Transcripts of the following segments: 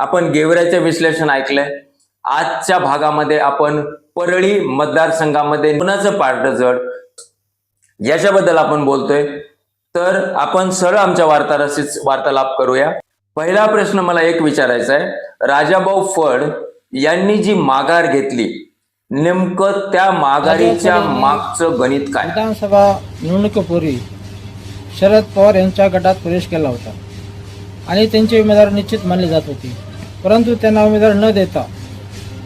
आपण गेवऱ्याचे विश्लेषण ऐकलंय. आजच्या भागामध्ये आपण परळी मतदारसंघामध्ये कुणाचं पार्ट जड याच्याबद्दल आपण बोलतोय. तर आपण सरळ आमच्या वार्ताहराशीच वार्तालाप करूया. पहिला प्रश्न मला एक विचारायचा आहे. राजाभाऊ फड यांनी जी माघार घेतली नेमकं त्या माघारीच्या मागचं गणित काय? विधानसभा निवडणुकीपूर्वी शरद पवार यांच्या गटात प्रवेश केला होता. आणि त्यांची उमेदवार निश्चित मानली जात होती. परंतु त्यांना उमेदवार न देता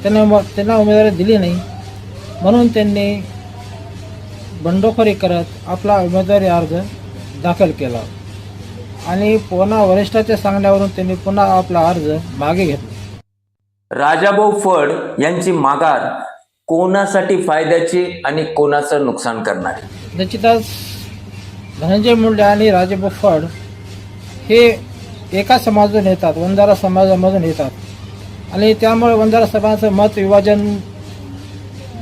त्यांना उम- त्यांना उमेदवारी दिली नाही. म्हणून त्यांनी बंडखोरी करत आपला उमेदवारी अर्ज दाखल केला. आणि पुन्हा वरिष्ठाच्या सांगण्यावरून त्यांनी पुन्हा आपला अर्ज मागे घेतला. राजाभाऊ फड यांची माघार कोणासाठी फायद्याची आणि कोणाचं नुकसान करणारी? निश्चितच धनंजय मुंडे आणि राजे फड हे एका समाजातून येतात वंजारा समाजामधून येतात. आणि त्यामुळे वंजारा समाजाचं मत विभाजन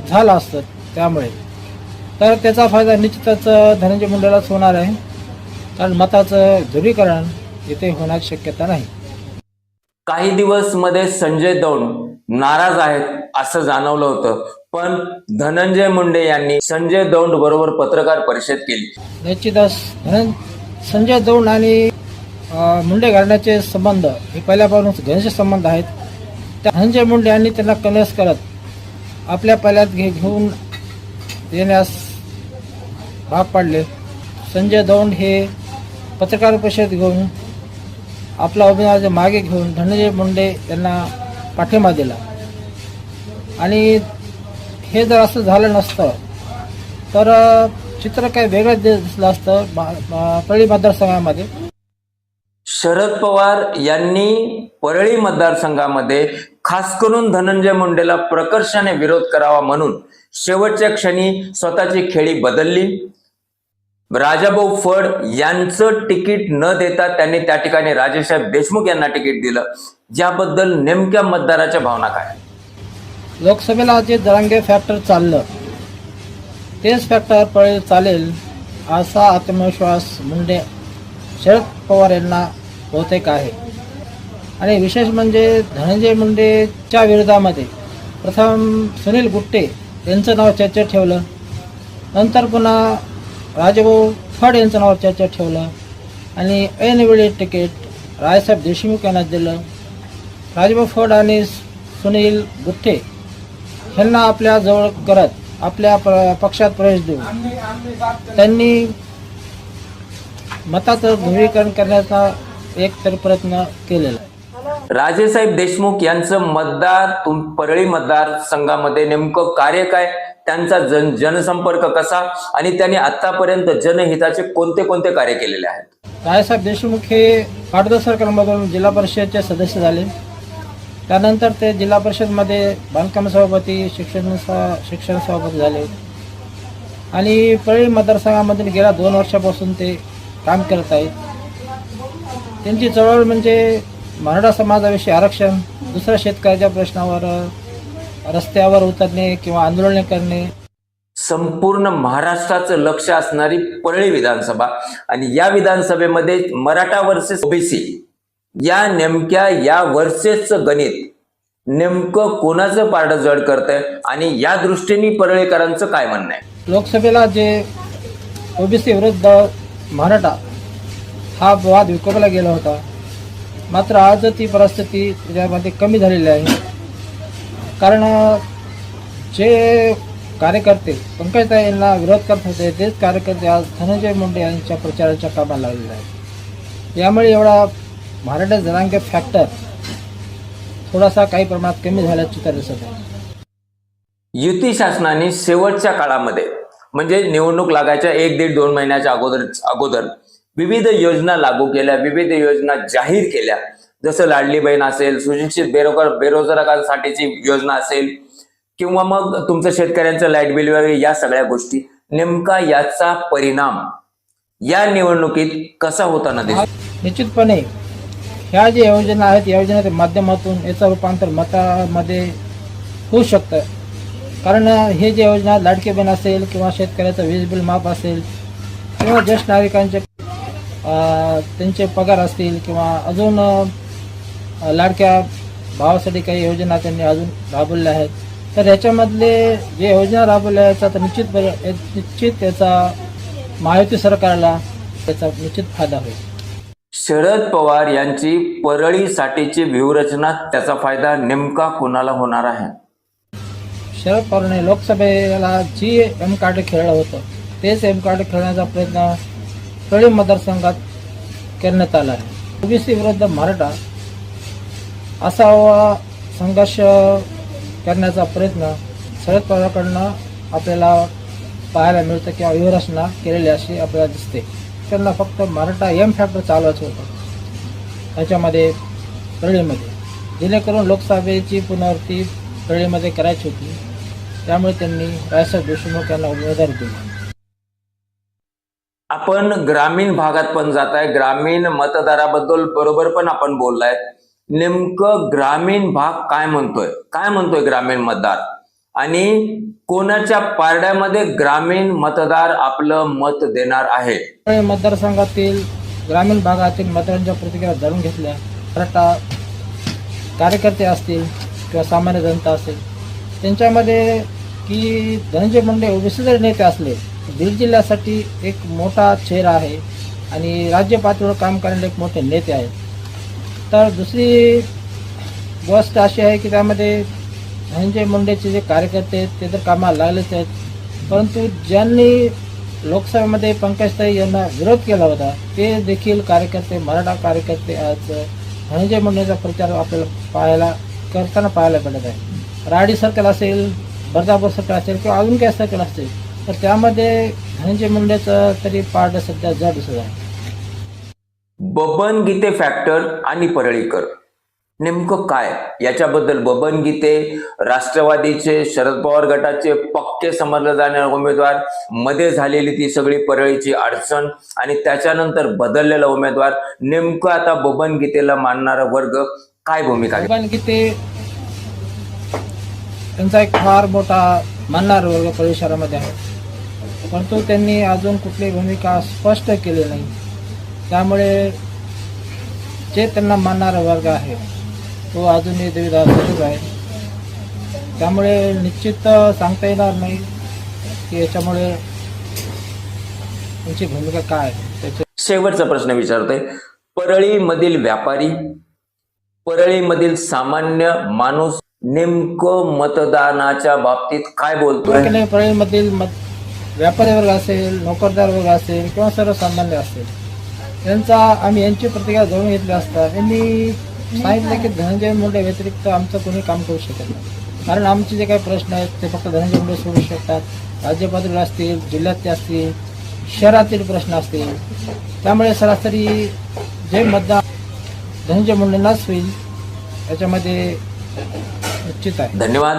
झालं असतं त्यामुळे. तर त्याचा फायदा निश्चितच धनंजय मुंडेलाच होणार आहे. कारण मताचं ध्रुवीकरण इथे होण्याची शक्यता नाही. काही दिवसमध्ये संजय दौंड नाराज आहेत असं जाणवलं होतं. पण धनंजय मुंडे यांनी संजय दौंड बरोबर पत्रकार परिषद केली. निश्चितच धनं संजय दौंड आणि मुंडे घराण्याचे संबंध हे पहिल्यापासून घनिष्ठ संबंध आहेत. त्या धनंजय मुंडे यांनी त्यांना कलस करत आपल्या पल्यात घे घेऊन येण्यास भाग पाडले. संजय दौंड हे पत्रकार परिषद घेऊन आपला उमेदवार मागे घेऊन धनंजय मुंडे यांना पाठिंबा दिला. आणि हे जर असं झालं नसतं तर चित्र काही वेगळंच दिसलं असतं मा- मा- मतदारसंघामध्ये. शरद पवार यांनी परळी मतदारसंघामध्ये खास करून धनंजय मुंडेला प्रकर्षाने विरोध करावा म्हणून शेवटच्या क्षणी स्वतःची खेळी बदलली. राजाभाऊ फड यांचं तिकीट न देता त्यांनी त्या ठिकाणी राजेसाहेब देशमुख यांना तिकीट दिलं. ज्याबद्दल नेमक्या मतदाराच्या भावना काय? लोकसभेला जे दरांगे फॅक्टर चाललं तेच फॅक्टर चालेल असा आत्मविश्वास मुंडे शरद पवार यांना बहुतेक आहे. आणि विशेष म्हणजे धनंजय मुंडेच्या विरोधामध्ये प्रथम सुनील गुट्टे यांचं नाव चर्चेत ठेवलं. नंतर पुन्हा राजभाऊ फड यांचं नाव चर्चेत ठेवलं. आणि ऐनवेळी तिकीट रायसाहेब देशमुख यांना दिलं. राजभाऊ फड आणि सुनील गुट्टे ह्यांना आपल्या जवळ करत आपल्या प- पक्षात प्रवेश देऊन त्यांनी मताचं ध्रुवीकरण करण्याचा एक तर प्रयत्न केलेला आहे. राजेसाहेब देशमुख यांचं मतदार तुम परळी मतदारसंघामध्ये नेमकं कार्य काय? त्यांचा जन जनसंपर्क कसा? आणि त्यांनी आतापर्यंत जनहिताचे कोणते कोणते कार्य केलेले आहेत? रायसाहेब देशमुख हे पाटोदा सरकारमधून जिल्हा परिषदचे सदस्य झाले. त्यानंतर ते जिल्हा परिषदमध्ये बांधकाम सभापती शिक्षण शिक्षण सभापती झाले. आणि परळी मतदारसंघामधील गेल्या दोन वर्षापासून ते काम करत आहेत. त्यांची चळवळ म्हणजे मराठा समाजाविषयी आरक्षण दुसऱ्या शेतकऱ्याच्या प्रश्नावर रस्त्यावर उतरणे किंवा आंदोलने करणे. संपूर्ण महाराष्ट्राचं लक्ष असणारी परळी विधानसभा आणि या विधानसभेमध्ये मराठा वर्सेस ओबीसी. या नेमक्या या वर्सेसचं गणित नेमकं कोणाचं पारडं जड करतंय आणि या दृष्टीने परळीकरांचं काय म्हणणं आहे? लोकसभेला जे ओबीसी विरुद्ध मराठा हा वाद विकोपला गेला होता. मात्र आज ती परिस्थिती त्याच्यामध्ये कमी झालेली आहे. कारण जे कार्यकर्ते पंकजताई यांना विरोध करत होते तेच कार्यकर्ते आज धनंजय मुंडे यांच्या प्रचाराच्या कामाला लागलेले आहेत. यामुळे एवढा महाराष्ट्र जनांगे फॅक्टर थोडासा काही प्रमाणात कमी झाल्याचं चित्र दिसत आहे. युती शासनाने शेवटच्या काळामध्ये म्हणजे निवडणूक लागायच्या एक दीड दोन महिन्याच्या अगोदर अगोदर विविध योजना लागू केल्या विविध योजना जाहीर केल्या. जसं लाडली बहीण असेल सुशिक्षित बेरोजगार बेरोजगारांसाठीची योजना असेल किंवा मग तुमचं शेतकऱ्यांचं लाइट बिल वगैरे या सगळ्या गोष्टी. नेमका याचा परिणाम या निवडणुकीत कसा होताना दिसतो? निश्चितपणे ह्या ज्या योजना आहेत या योजनेच्या माध्यमातून याचं रूपांतर मतामध्ये होऊ शकतं. कारण हे जे योजना लाडके बहीण असेल किंवा शेतकऱ्याचं वीज बिल माफ असेल किंवा ज्येष्ठ नागरिकांचे त्यांचे पगार असतील किंवा अजून लाडक्या भावासाठी काही योजना त्यांनी अजून राबवल्या आहेत. तर याच्यामधले जे योजना राबवल्या आहेत त्याचा निश्चित पर- निश्चित याचा महायुती सरकारला त्याचा निश्चित फायदा होईल. शरद पवार यांची परळीसाठीची व्यूहरचना त्याचा फायदा नेमका कोणाला होणार आहे? शरद पवारने लोकसभेला जी एम कार्ड खेळलं होतं तेच एम कार्ड खेळण्याचा प्रयत्न कळी मतदारसंघात करण्यात आला आहे. ओबीसी विरुद्ध मराठा असावा संघर्ष करण्याचा प्रयत्न शरद पवारकडनं आपल्याला पाहायला मिळतं किंवा व्यूहरचना केलेली अशी आपल्याला दिसते. त्यांना फक्त मराठा एम फॅक्टर चालवायचं होतं. त्याच्यामध्ये परळीमध्ये जेणेकरून लोकसभेची पुनरावृत्ती परळीमध्ये करायची होती. त्यामुळे त्यांनी रायसाहेब देशमुख यांना उमेदवारी दिली. आपण ग्रामीण भागात पण जात आहे ग्रामीण मतदाराबद्दल बरोबर पण आपण बोललाय. नेमकं ग्रामीण भाग काय म्हणतोय? काय म्हणतोय ग्रामीण मतदार? आणि कोणाच्या पारड्यामध्ये ग्रामीण मतदार आपलं मत देणार आहे? मतदारसंघातील ग्रामीण भागातील मतदारांच्या प्रतिक्रिया जाणून घेतल्या. मराठा कार्यकर्ते असतील किंवा सामान्य जनता असेल त्यांच्यामध्ये की धनंजय मुंडे ओबीसी नेते असले बीड जिल्ह्यासाठी एक मोठा चेहरा आहे आणि राज्य पातळीवर काम करणारे एक मोठे नेते आहेत. तर दुसरी गोष्ट अशी आहे की त्यामध्ये धनंजय मुंडेचे जे कार्यकर्ते आहेत ते तर कामाला लागलेच आहेत. परंतु ज्यांनी लोकसभेमध्ये पंकजताई यांना विरोध केला होता ते देखील कार्यकर्ते मराठा कार्यकर्ते आज धनंजय मुंडेचा प्रचार आपल्याला पाहायला करताना पाहायला मिळत आहे राडी सर्कल असेल बर्दापूर सर्कल असेल किंवा अजून काही सर्कल असेल तर त्यामध्ये धनंजय मुंडेचं तरी पार्ट सध्या जड दिसत आहे. बबन गीते फॅक्टर आणि परळीकर. नेमकं काय? याच्याबद्दल बबन गीते राष्ट्रवादीचे शरद पवार गटाचे पक्के समजले जाणारे उमेदवारमध्ये झालेली ती सगळी परळीची अडचण आणि त्याच्यानंतर बदललेला उमेदवार नेमकं आता बबन गीतेला मानणारा वर्ग काय भूमिका घेतो? कारण की ते त्यांचा एक फार मोठा मानणार वर्ग परळी शहरामध्ये आहे. परंतु त्यांनी अजून कुठली भूमिका स्पष्ट केली नाही. त्यामुळे जे त्यांना मानणारा वर्ग आहे तो अजूनही दुविधा सुरूच आहे. त्यामुळे निश्चित सांगता येणार नाही की याच्यामुळे त्यांची भूमिका काय आहे. त्याचे शेवटचा प्रश्न विचारतोय. परळीमधील व्यापारी परळीमधील सामान्य माणूस नेमकं मतदानाच्या बाबतीत काय बोलतोय? परळीमधील मत व्यापारी वर्ग असेल नोकरदार वर्ग असेल किंवा सर्वसामान्य असेल यांचा आम्ही यांची प्रतिक्रिया जाणून घेतली असता यांनी सांगितलं की धनंजय मुंडे व्यतिरिक्त आमचं कोणी काम करू शकत नाही. कारण आमचे जे काही प्रश्न आहेत ते फक्त धनंजय मुंडे सोडू शकतात. राज्य पातळीवर असतील जिल्ह्यातले असतील शहरातील प्रश्न असतील. त्यामुळे सरासरी जे मतदान धनंजय मुंडेंनाच होईल याच्यामध्ये निश्चित आहे. धन्यवाद.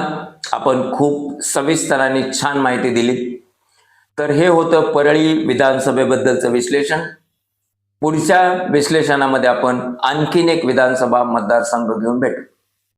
आपण खूप सविस्तराने छान माहिती दिली तर हे होतं परळी विधानसभेबद्दलचं विश्लेषण. पुढच्या विश्लेषणामध्ये आपण आणखीन एक विधानसभा मतदारसंघ घेऊन भेटू.